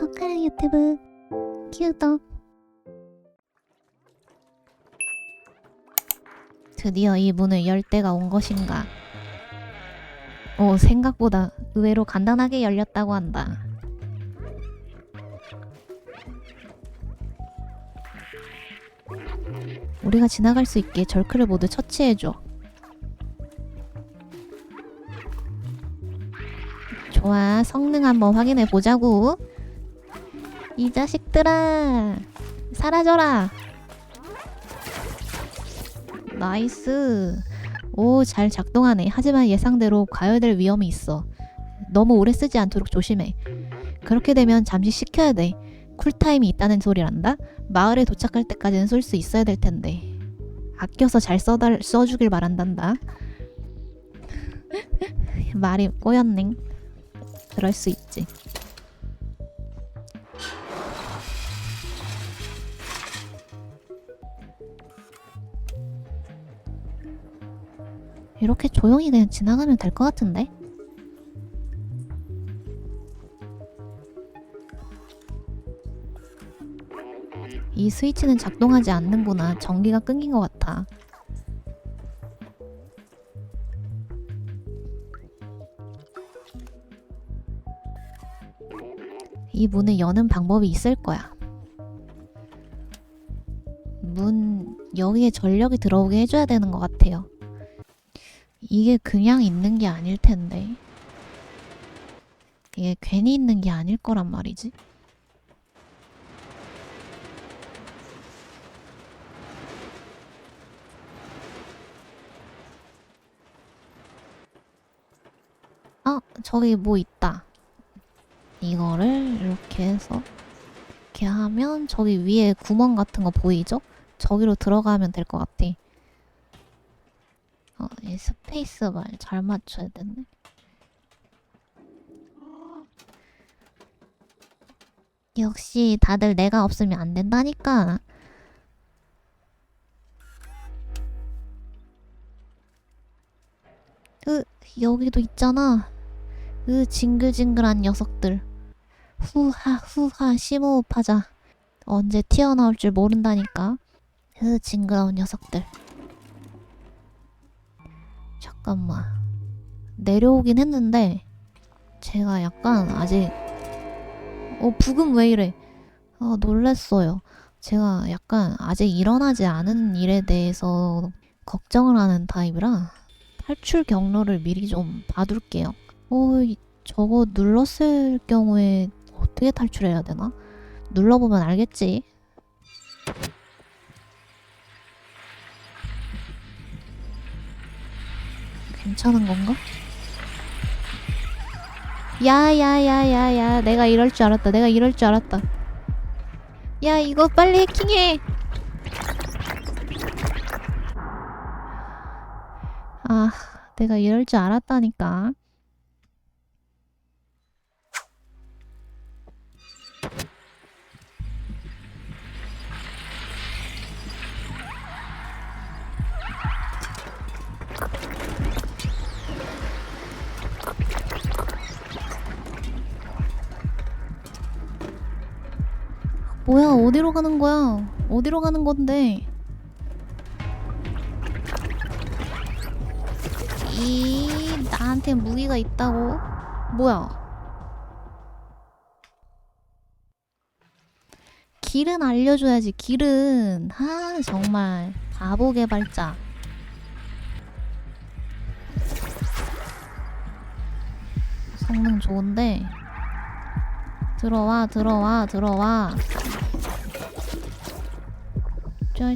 코카랑 유튜브 키우더. 드디어 이 문을 열 때가 온 것인가? 오 생각보다 의외로 간단하게 열렸다고 한다. 우리가 지나갈 수 있게 절크를 모두 처치해줘. 좋아 성능 한번 확인해 보자고 이 자식들아 사라져라. 나이스. 오 잘 작동하네. 하지만 예상대로 과열될 위험이 있어. 너무 오래 쓰지 않도록 조심해. 그렇게 되면 잠시 식혀야 돼. 쿨타임이 있다는 소리란다. 마을에 도착할 때까지는 쏠 수 있어야 될 텐데. 아껴서 잘 써달, 써주길 바란단다. 말이 꼬였네. 그럴 수 있지 이렇게 조용히 그냥 지나가면 될 것 같은데? 이 스위치는 작동하지 않는구나. 전기가 끊긴 것 같아. 이 문을 여는 방법이 있을 거야. 문 여기에 전력이 들어오게 해줘야 되는 것 같아요. 이게 그냥 있는 게 아닐 텐데. 이게 괜히 있는 게 아닐 거란 말이지. 아, 저기 뭐 있다. 이거를 이렇게 해서 이렇게 하면 저기 위에 구멍 같은 거 보이죠? 저기로 들어가면 될 것 같아. 어, 이 스페이스 말 잘 맞춰야 되네. 역시 다들 내가 없으면 안 된다니까. 으, 여기도 있잖아. 으, 징글징글한 녀석들. 후하, 후하, 심호흡하자. 언제 튀어나올 줄 모른다니까. 으, 징그러운 녀석들. 잠깐만. 내려오긴 했는데, 제가 약간 아직, 어, 부금 왜 이래? 아, 놀랬어요. 제가 약간 아직 일어나지 않은 일에 대해서 걱정을 하는 타입이라 탈출 경로를 미리 좀 봐둘게요. 어, 이- 저거 눌렀을 경우에 어떻게 탈출해야 되나? 눌러보면 알겠지. 괜찮은 건가? 야야야야야 내가 이럴 줄 알았다 내가 이럴 줄 알았다. 야 이거 빨리 해킹해. 아 내가 이럴 줄 알았다니까 뭐야 어디로 가는 거야? 어디로 가는 건데? 이 나한테 무기가 있다고? 뭐야? 길은 알려줘야지 길은. 아 정말. 바보 개발자. 성능 좋은데? 들어와 들어와 들어와 저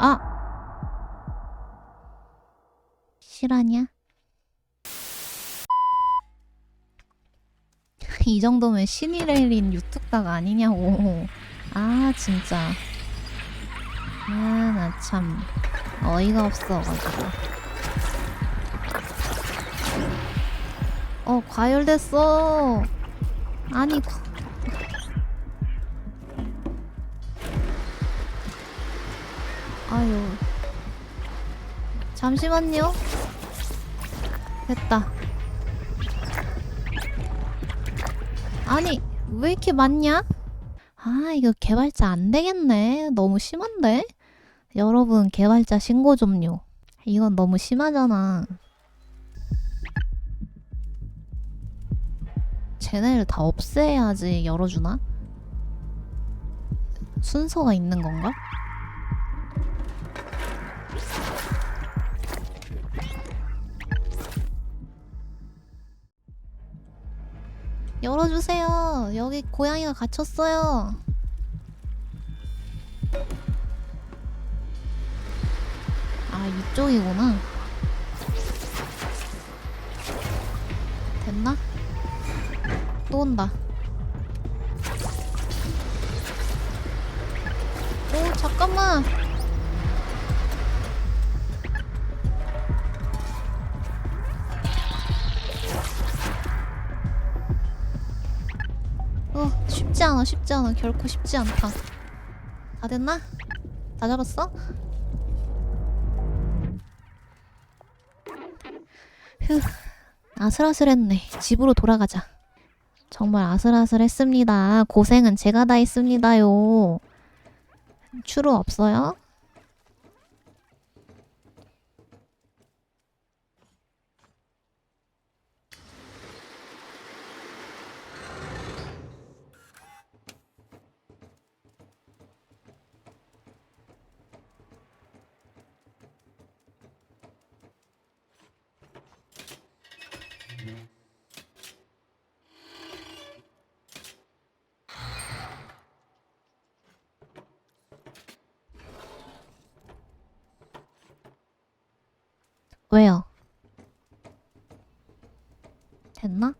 아! 실화냐? 이 정도면 신이 내린 유튜브가 아니냐고. 아, 진짜. 아, 나 참. 어이가 없어가지고. 어, 과열됐어. 아니, 과- 아유. 잠시만요. 됐다. 아니, 왜 이렇게 많냐? 아, 이거 개발자 안 되겠네. 너무 심한데? 여러분, 개발자 신고 좀요. 이건 너무 심하잖아. 쟤네를 다 없애야지 열어주나? 순서가 있는 건가? 열어주세요. 여기 고양이가 갇혔어요. 아, 이쪽이구나. 됐나? 또 온다. 오, 잠깐만. 쉽지 않아. 결코 쉽지 않다. 다 됐나? 다 잡았어? 휴, 아슬아슬했네. 집으로 돌아가자. 정말 아슬아슬했습니다. 고생은 제가 다 했습니다요. 추루 없어요? 됐나?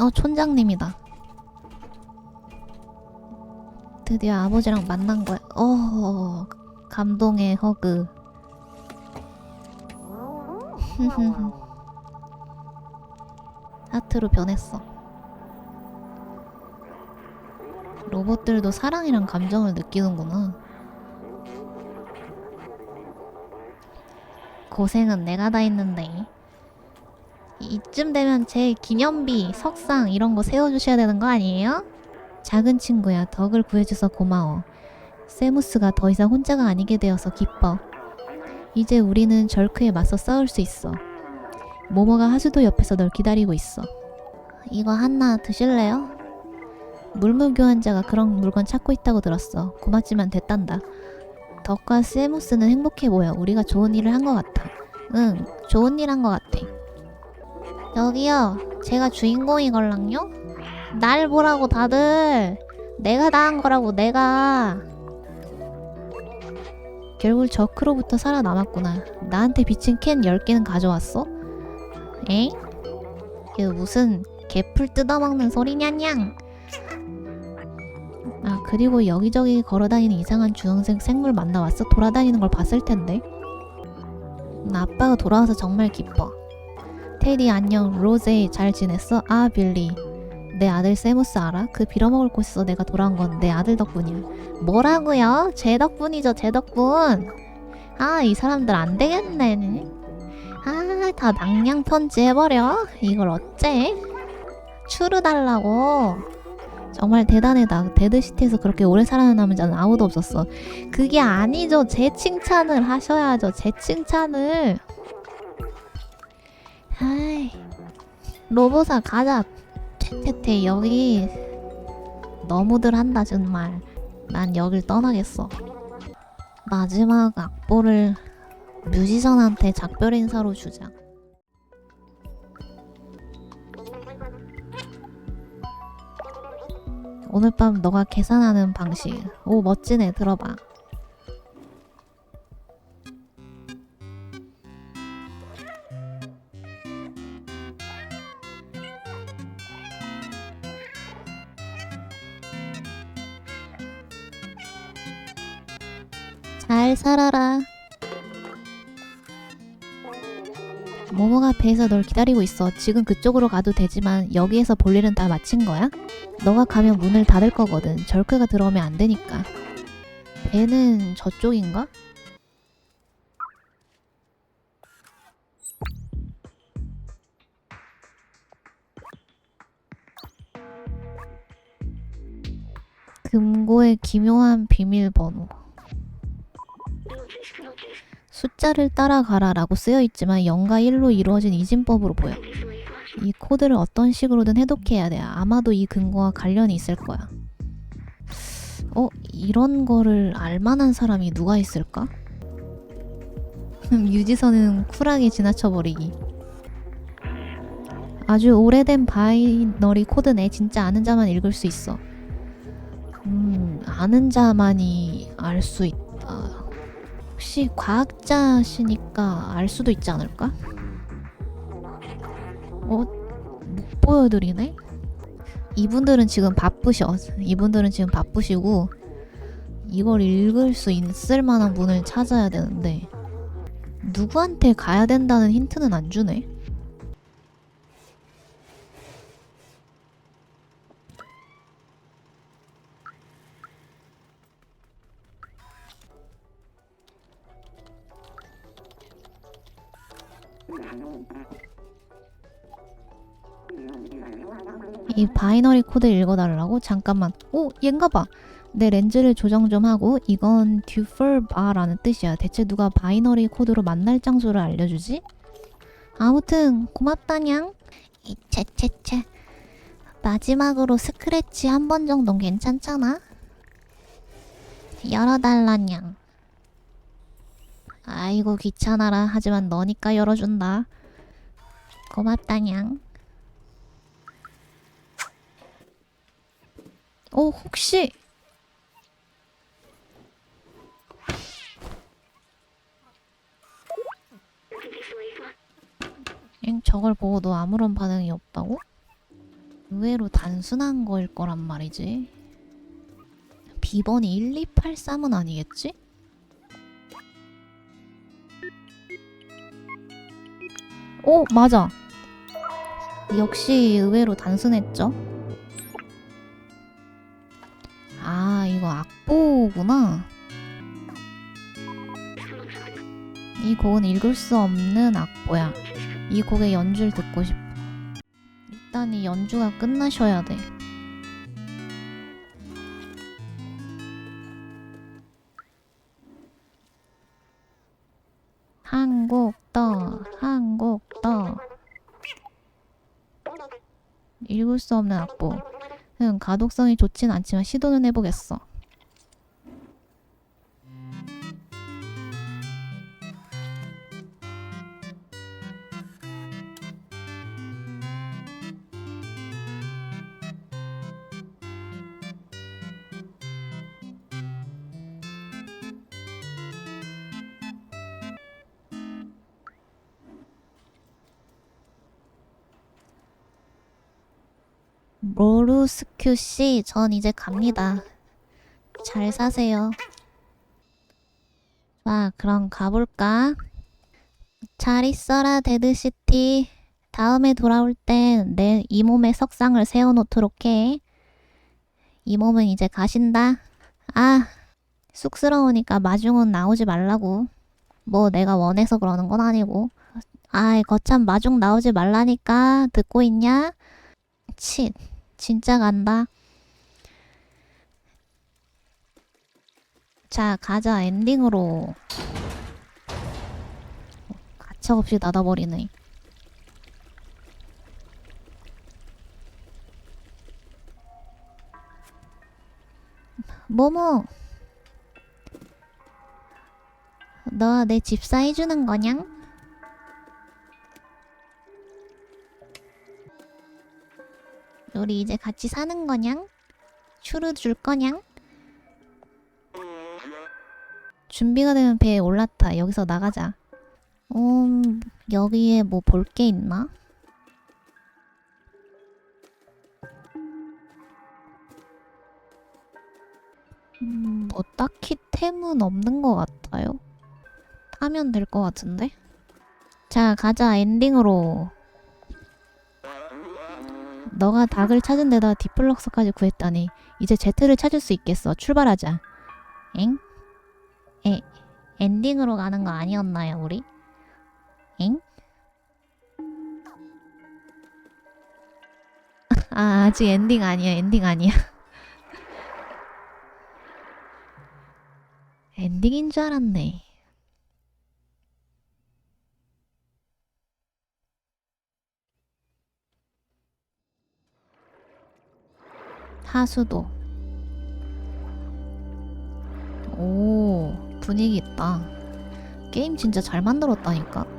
어, 촌장님이다. 드디어 아버지랑 만난 거야. 어, 감동의 허그. 하트로 변했어. 로봇들도 사랑이랑 감정을 느끼는구나. 고생은 내가 다 했는데. 이쯤 되면 제 기념비, 석상 이런 거 세워주셔야 되는 거 아니에요? 작은 친구야, 덕을 구해줘서 고마워. 세무스가 더 이상 혼자가 아니게 되어서 기뻐. 이제 우리는 절크에 맞서 싸울 수 있어. 모모가 하수도 옆에서 널 기다리고 있어. 이거 하나 드실래요? 물무교환자가 그런 물건 찾고 있다고 들었어. 고맙지만 됐단다. 덕과 세무스는 행복해 보여. 우리가 좋은 일을 한 것 같아. 응, 좋은 일 한 것 같아. 여기요, 제가 주인공이걸랑요? 날 보라고 다들. 내가 다 한 거라고 내가. 결국 저크로부터 살아남았구나. 나한테 비친 캔 10개는 가져왔어? 에잉? 이게 무슨 개풀 뜯어먹는 소리냐냥? 아 그리고 여기저기 걸어다니는 이상한 주황색 생물 만나왔어? 돌아다니는 걸 봤을 텐데 나 아빠가 돌아와서 정말 기뻐 테디 안녕 로제 잘 지냈어? 아 빌리 내 아들 세무스 알아? 그 빌어먹을 곳에서 내가 돌아온 건 내 아들 덕분이야 뭐라고요? 제 덕분이죠 제 덕분 아 이 사람들 안 되겠네 아다 낭냥 편지 해버려 이걸 어째 추루 달라고 정말 대단하다. 데드시티에서 그렇게 오래 살아남은 자는 아무도 없었어. 그게 아니죠. 제 칭찬을 하셔야죠. 제 칭찬을. 아이, 로보사 가자. 퇴퇴퇴 여기 너무들 한다 정말. 난 여길 떠나겠어. 마지막 악보를 뮤지션한테 작별 인사로 주자. 오늘 밤 너가 계산하는 방식. 오, 멋지네. 들어봐. 자리에서 널 기다리고 있어. 지금 그쪽으로 가도 되지만 여기에서 볼 일은 다 마친 거야? 너가 가면 문을 닫을 거거든. 절크가 들어오면 안 되니까. 배는 저쪽인가? 금고의 기묘한 비밀번호. 숫자를 따라가라라고 쓰여 있지만 0과 1로 이루어진 이진법으로 보여. 이 코드를 어떤 식으로든 해독해야 돼. 아마도 이 근거와 관련이 있을 거야. 어, 이런 거를 알만한 사람이 누가 있을까? 유지선은 쿨하게 지나쳐버리기. 아주 오래된 바이너리 코드네. 진짜 아는 자만 읽을 수 있어. 음, 아는 자만이 알 수 있다. 혹시 과학자시니까 알 수도 있지 않을까? 어, 못 보여드리네? 이분들은 지금 바쁘셔. 이분들은 지금 바쁘시고, 이걸 읽을 수 있을 만한 분을 찾아야 되는데, 누구한테 가야 된다는 힌트는 안 주네? 이 바이너리 코드 읽어달라고? 잠깐만. 오, 얘인가 봐. 내 렌즈를 조정 좀 하고 이건 듀펄 바라는 뜻이야. 대체 누가 바이너리 코드로 만날 장소를 알려주지? 아무튼 고맙다냥. 이채채채. 마지막으로 스크래치 한 번 정도는 괜찮잖아. 열어달라냥. 아이고 귀찮아라. 하지만 너니까 열어준다. 고맙다냥. 어, 혹시 엥 저걸 보고 너 아무런 반응이 없다고? 의외로 단순한 거일 거란 말이지. 비번이 1283은 아니겠지? 오, 맞아. 역시 의외로 단순했죠. 아, 이거 악보구나. 이 곡은 읽을 수 없는 악보야. 이 곡의 연주를 듣고 싶어. 일단 이 연주가 끝나셔야 돼. 수 없는 악보. 응, 가독성이 좋진 않지만 시도는 해보겠어. 로루스큐 씨, 전 이제 갑니다. 잘 사세요. 자, 그럼 가볼까? 잘 있어라, 데드시티. 다음에 돌아올 땐 내 이 몸의 석상을 세워놓도록 해. 이 몸은 이제 가신다. 아, 쑥스러우니까 마중은 나오지 말라고. 뭐 내가 원해서 그러는 건 아니고. 아이, 거참 마중 나오지 말라니까. 듣고 있냐? 치, 진짜 간다. 자, 가자, 엔딩으로. 가차없이 닫아버리네. 모모, 너내 집사 해주는 거냥? 우리 이제 같이 사는 거냥? 추루 줄 거냥? 준비가 되면 배에 올라타. 여기서 나가자. 음, 여기에 뭐 볼 게 있나? 음, 뭐 딱히 템은 없는 것 같아요. 타면 될 것 같은데? 자, 가자, 엔딩으로. 너가 닭을 찾은 데다 디플럭스까지 구했다니 이제 제트를 찾을 수 있겠어. 출발하자. 엥? 에, 엔딩으로 가는 거 아니었나요, 우리? 엥? 아, 아직 엔딩 아니야, 엔딩 아니야. 엔딩인 줄 알았네. 하수도. 오, 분위기 있다. 게임 진짜 잘 만들었다니까.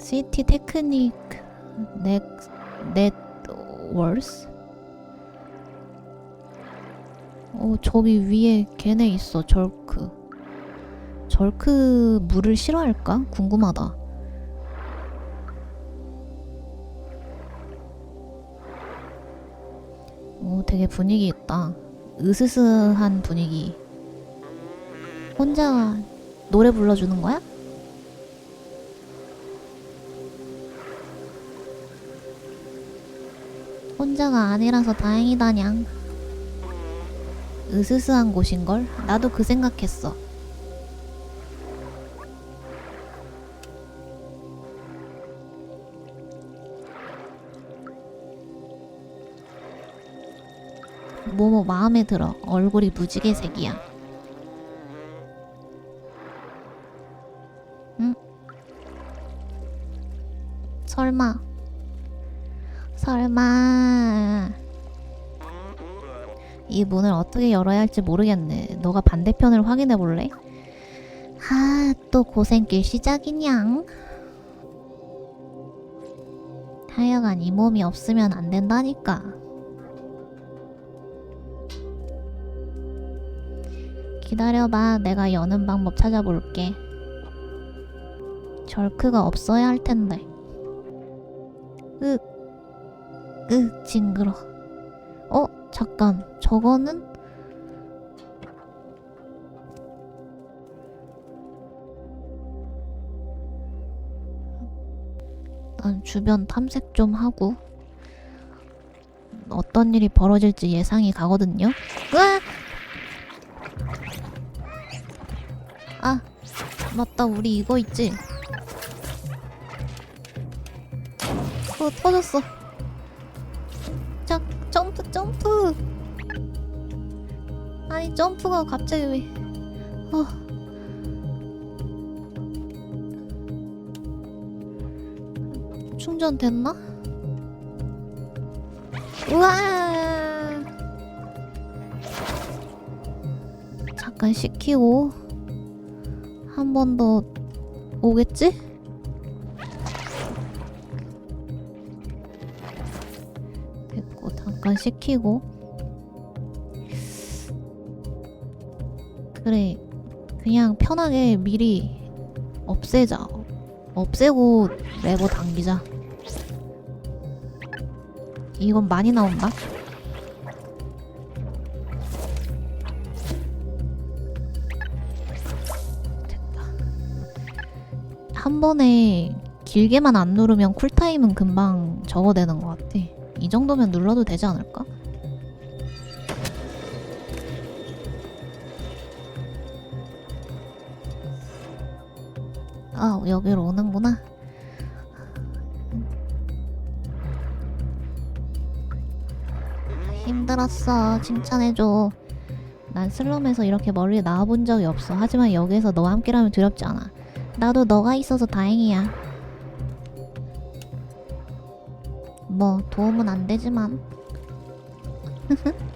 시티 테크닉 넷 넷월스 어 저기 위에 걔네 있어 절크 절크 물을 싫어할까 궁금하다 되게 분위기 있다 으스스한 분위기 혼자 노래 불러주는 거야? 혼자가 아니라서 다행이다냥. 으스스한 곳인걸? 나도 그 생각했어. 뭐뭐 마음에 들어. 얼굴이 무지개색이야. 응? 설마. 설마. 이 문을 어떻게 열어야 할지 모르겠네. 너가 반대편을 확인해 볼래? 아, 또 고생길 시작이냥. 하여간 이 몸이 없으면 안 된다니까. 기다려봐. 내가 여는 방법 찾아볼게. 절크가 없어야 할 텐데. 으, 으, 징그러. 어, 잠깐. 저거는? 난 주변 탐색 좀 하고 어떤 일이 벌어질지 예상이 가거든요. 으아! 아, 맞다. 우리 이거 있지. 어, 터졌어. 자, 점프, 점프. 아니, 점프가 갑자기 왜? 어. 충전됐나? 우와! 잠깐 식히고 한 번 더 오겠지? 됐고 잠깐 식히고. 그래 그냥 편하게 미리 없애자. 없애고 레버 당기자. 이건 많이 나온다 번에 길게만 안 누르면 쿨타임은 금방 적어되는 것 같아 이 정도면 눌러도 되지 않을까? 아, 여기로 오는구나. 힘들었어. 칭찬해줘. 난 슬럼에서 이렇게 멀리 나와본 적이 없어. 하지만 여기에서 너와 함께라면 두렵지 않아. 나도 너가 있어서 다행이야. 뭐 도움은 안 되지만.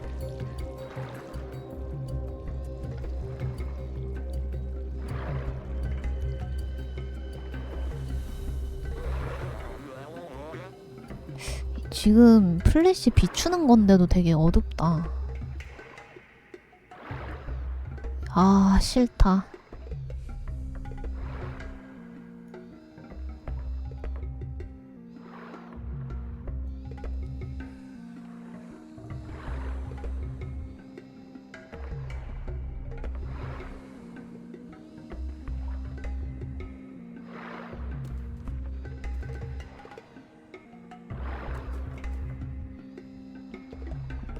지금 플래시 비추는 건데도 되게 어둡다. 아, 싫다.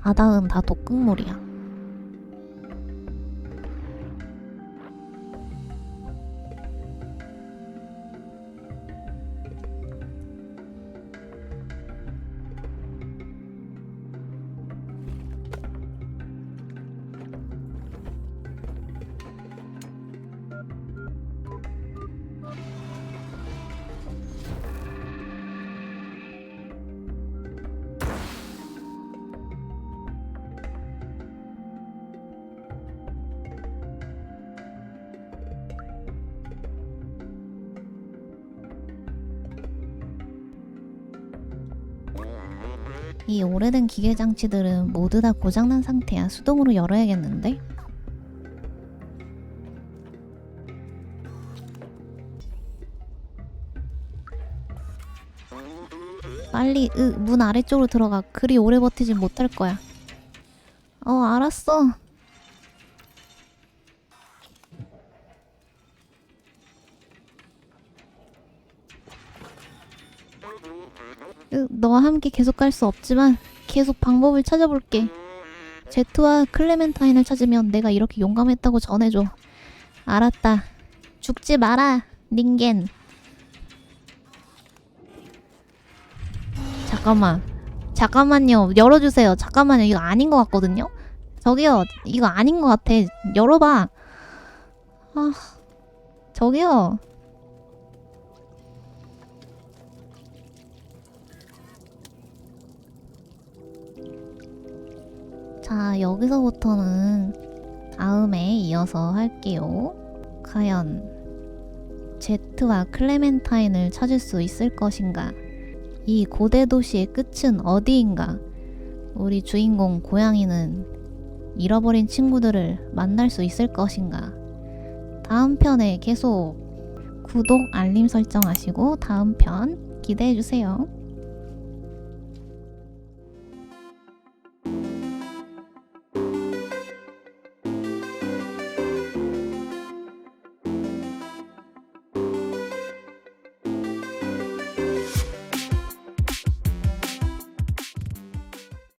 바닥은 다 독극물이야. 이 오래된 기계 장치들은 모두 다 고장난 상태야. 수동으로 열어야겠는데? 빨리 으, 문 아래쪽으로 들어가. 그리 오래 버티진 못할 거야. 어, 알았어. 너와 함께 계속 갈 수 없지만 계속 방법을 찾아볼게. 제트와 클레멘타인을 찾으면 내가 이렇게 용감했다고 전해줘. 알았다. 죽지 마라, 닌겐. 잠깐만. 잠깐만요. 열어주세요. 잠깐만요. 이거 아닌 것 같거든요? 저기요. 이거 아닌 것 같아. 열어봐. 아, 저기요. 자, 여기서부터는 다음에 이어서 할게요. 과연 제트와 클레멘타인을 찾을 수 있을 것인가? 이 고대 도시의 끝은 어디인가? 우리 주인공 고양이는 잃어버린 친구들을 만날 수 있을 것인가? 다음 편에 계속 구독, 알림 설정하시고 다음 편 기대해 주세요.